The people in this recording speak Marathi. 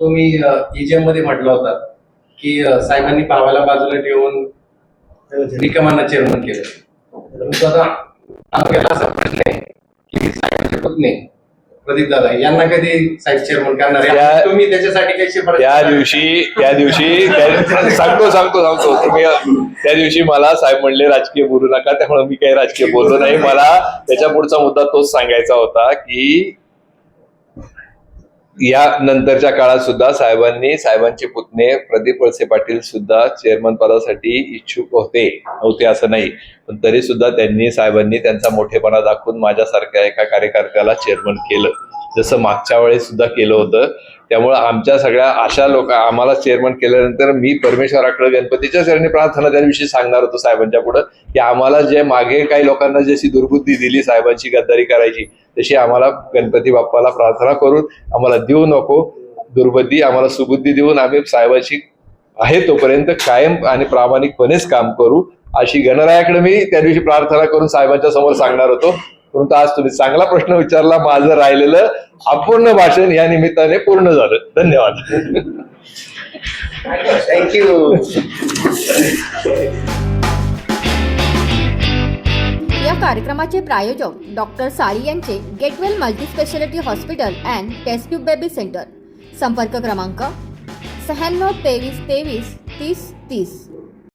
तुम्ही ईजीएममध्ये म्हटलं होता की साहेबांनी भावाला बाजूला ठेवून रिकामांना चेअरमन केलं. तालुक्याला असा आहे की साहेबांचे पुतणे प्रदीप दादा यांना कधी साहेब चेअरमन करणार तुम्ही त्याच्यासाठी काही शिफारस त्या दिवशी त्या दिवशी सांगतो सांगतो सांगतो. तुम्ही त्या दिवशी मला साहेब म्हणले राजकीय बोलू नका. त्यामुळे मी काही राजकीय बोललो नाही. मला त्याच्या पुढचा मुद्दा तोच सांगायचा होता की या नंतरच्या काळात सुद्धा साहेबांनी साहेबांचे पुतणे प्रदीप वळसे पाटील सुद्धा चेअरमन पदासाठी इच्छुक होते नव्हते असं नाही. पण तरी सुद्धा त्यांनी साहेबांनी त्यांचा मोठेपणा दाखवून माझ्यासारख्या एका कार्यकर्त्याला चेअरमन केलं. जसं मागच्या वेळेस सुद्धा केलं होतं. त्यामुळं आमच्या सगळ्या अशा लोक आम्हाला चेअरमन केल्यानंतर मी परमेश्वराकडे गणपतीच्या चरणी प्रार्थना त्याविषयी सांगणार होतो साहेबांच्या पुढं की आम्हाला जे मागे काही लोकांना जशी दुर्बुद्धी दिली साहेबांची गद्दारी करायची तशी आम्हाला गणपती बाप्पाला प्रार्थना करून आम्हाला देऊ नको. दुर्बुद्धी आम्हाला सुबुद्धी देऊन आम्ही साहेबांची आहे तोपर्यंत कायम आणि प्रामाणिकपणेच काम करू अशी गणरायाकडे मी त्या दिवशी प्रार्थना करून साहेबांच्या समोर सांगणार होतो. परंतु आज तुम्ही चांगला प्रश्न विचारला माझं राहिलेलं अपूर्ण भाषण या निमित्ताने पूर्ण झालं. धन्यवाद. थँक्यू या कार्यक्रमाचे प्रायोजक डॉक्टर साळी यांचे get well multispeciality hospital and test tube baby centre. संपर्क क्रमांक शहाण्णव तेवीस तेवीस तीस तीस.